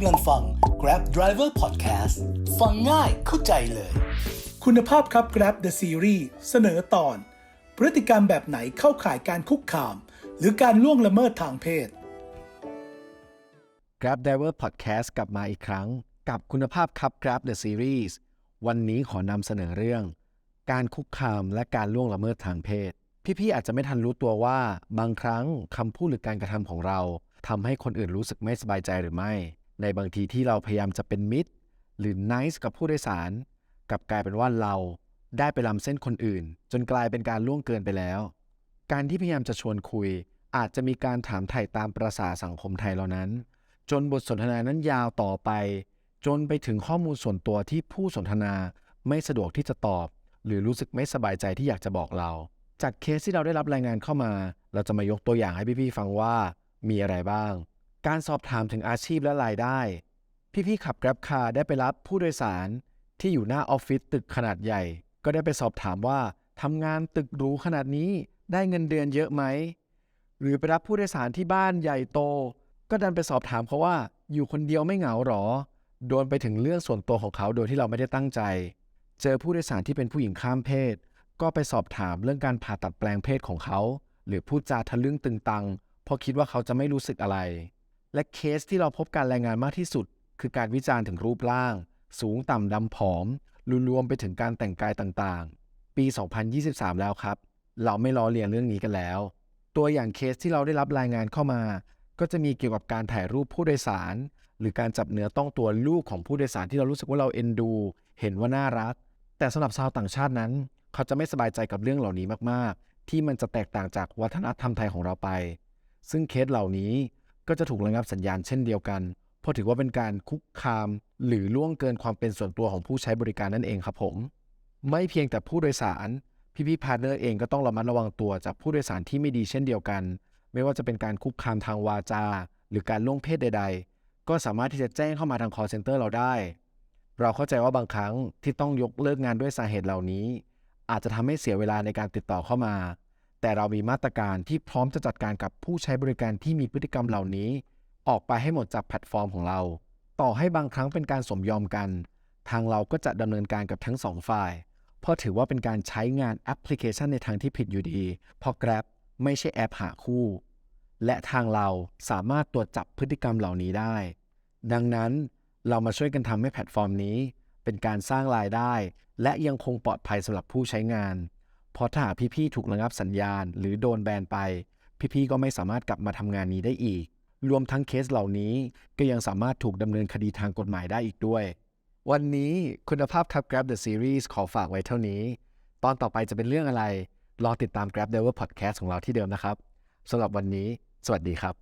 ำลังฟัง Grab Driver Podcast ฟังง่ายเข้าใจเลย คุณภาพครับ Grab The Series เสนอตอน พฤติกรรมแบบไหนเข้าข่ายการคุกคาม หรือการล่วงละเมิดทางเพศ Grab Driver Podcast กลับมาอีกครั้ง กับคุณภาพครับ Grab The Series วันนี้ขอนำเสนอเรื่อง การคุกคามและการล่วงละเมิดทางเพศ พี่ๆอาจจะไม่ทันรู้ตัวว่า บางครั้งคำพูดหรือการกระทำของเราทำให้คนอื่นรู้สึกไม่สบายใจหรือไม่ ในบางทีที่เราพยายามจะเป็นมิตร หรือ nice กับผู้โดยสารกลับกลายเป็นว่าเราได้ไปล้ำเส้นคนอื่น จนกลายเป็นการล่วงเกินไปแล้ว การที่พยายามจะชวนคุย อาจจะมีการถามไถ่ตามประษาสังคมไทยเหล่านั้น จนบทสนทนานั้นยาวต่อไป จนไปถึงข้อมูลส่วนตัวที่ผู้สนทนาไม่สะดวกที่จะตอบ หรือรู้สึกไม่สบายใจที่อยากจะบอกเรา จากเคสที่เราได้รับรายงานเข้ามา เราจะมายกตัวอย่างให้พี่ๆฟังว่ามีอะไรบ้าง การสอบถามถึงอาชีพและรายได้ พี่ๆขับ Grab Car ได้ไปรับผู้โดยสารที่อยู่หน้าออฟฟิศตึกขนาดใหญ่ ก็ได้ไปสอบถามว่าทำงานตึกหรูขนาดนี้ได้เงินเดือนเยอะไหม หรือไปรับผู้โดยสารที่บ้านใหญ่โต ก็ดันไปสอบถามเขาว่าอยู่คนเดียวไม่เหงาหรอ โดนไปถึงเรื่องส่วนตัวของเขาโดยที่เราไม่ได้ตั้งใจ เจอผู้โดยสารที่เป็นผู้หญิงข้ามเพศ ก็ไปสอบถามเรื่องการผ่าตัดแปลงเพศของเขา หรือพูดจาทะลึ่งตึงตังเพราะคิดว่าเขาจะไม่รู้สึกอะไร และเคสที่เราพบการรายงานมากที่สุด คือการวิจารณ์ถึงรูปร่าง สูงต่ำดำผอมรวมไปถึงการแต่งกายต่างๆ ปี 2023 แล้วครับ เราไม่ล้อเลียนเรื่องนี้กันแล้ว ตัวอย่างเคสที่เราได้รับรายงานเข้ามา ก็จะมีเกี่ยวกับการถ่ายรูปผู้โดยสาร หรือการจับเนื้อต้องตัวลูกของผู้โดยสารที่เรารู้สึกว่าเราเอ็นดู เห็นว่าน่ารัก แต่สำหรับชาวต่างชาตินั้น เขาจะไม่สบายใจกับเรื่องเหล่านี้มากๆ ที่มันจะแตกต่างจากวัฒนธรรมไทยของเราไป ซึ่งเคสเหล่านี้ ก็จะถูกระงับสัญญาณเช่นเดียวกัน เพราะถือว่าเป็นการคุกคาม หรือล่วงเกินความเป็นส่วนตัวของผู้ใช้บริการนั่นเองครับผม ไม่เพียงแต่ผู้โดยสาร พี่พี่พาร์ทเนอร์เองก็ต้องระมัดระวังตัวจากผู้โดยสารที่ไม่ดีเช่นเดียวกัน ไม่ว่าจะเป็นการคุกคามทางวาจา หรือการล่วงเพศใด ๆ ก็สามารถที่จะแจ้งเข้ามาทาง call center เราได้ เราเข้าใจว่าบางครั้งที่ต้องยกเลิกงานด้วยสาเหตุเหล่านี้ อาจจะทำให้เสียเวลาในการติดต่อเข้ามา แต่เรามีมาตรการที่พร้อมจะจัดการกับผู้ใช้บริการที่มีพฤติกรรมเหล่านี้ ออกไปให้หมดจากแพลตฟอร์มของเรา ต่อให้บางครั้งเป็นการสมยอมกัน ทางเราก็จะดำเนินการกับทั้งสองฝ่าย เพราะถือว่าเป็นการใช้งานแอปพลิเคชันในทางที่ผิดอยู่ดี เพราะ Grab ไม่ใช่แอปหาคู่ และทางเราสามารถตรวจจับพฤติกรรมเหล่านี้ได้ ดังนั้นเรามาช่วยกันทำให้แพลตฟอร์มนี้ เป็นการสร้างรายได้ และยังคงปลอดภัยสำหรับผู้ใช้งาน เพราะถ้าพี่ๆถูกระงับสัญญาณ หรือโดนแบนไป พี่ๆก็ไม่สามารถกลับมาทำงานนี้ได้อีก รวมทั้งเคสเหล่านี้ก็ยังสามารถถูกดำเนินคดีทางกฎหมายได้อีกด้วย วันนี้คุณภาพครับ Grab The Series ขอฝากไว้เท่านี้ ตอนต่อไปจะเป็นเรื่องอะไร รอติดตาม Grab Driver Podcast ของเราที่เดิมนะครับสำหรับวันนี้ สวัสดีครับ